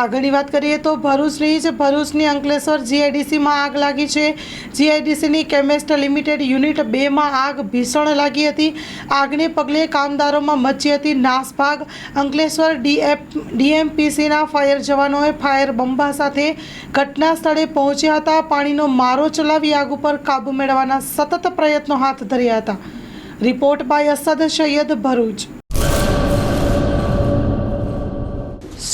આગળની વાત કરીએ તો ભરૂચની જ ભરૂચની અંકલેશ્વર જીઆઈડીસીમાં આગ લાગી છે. જીઆઈડીસીની કેમેસ્ટ લિમિટેડ યુનિટ બેમાં આગ ભીષણ લાગી હતી. આગને પગલે કામદારોમાં મચી હતી. નાસભાગ અંકલેશ્વર ડીએફ, ડીએમપીસીના ફાયર જવાનોએ ફાયર બંબા સાથે ઘટના સ્થળે પહોંચ્યા હતા. પાણીનો મારો ચલાવી આગ ઉપર કાબૂ મેળવવાના સતત પ્રયત્નો હાથ ધર્યા હતા. Report by Asad Sayed Bharuch.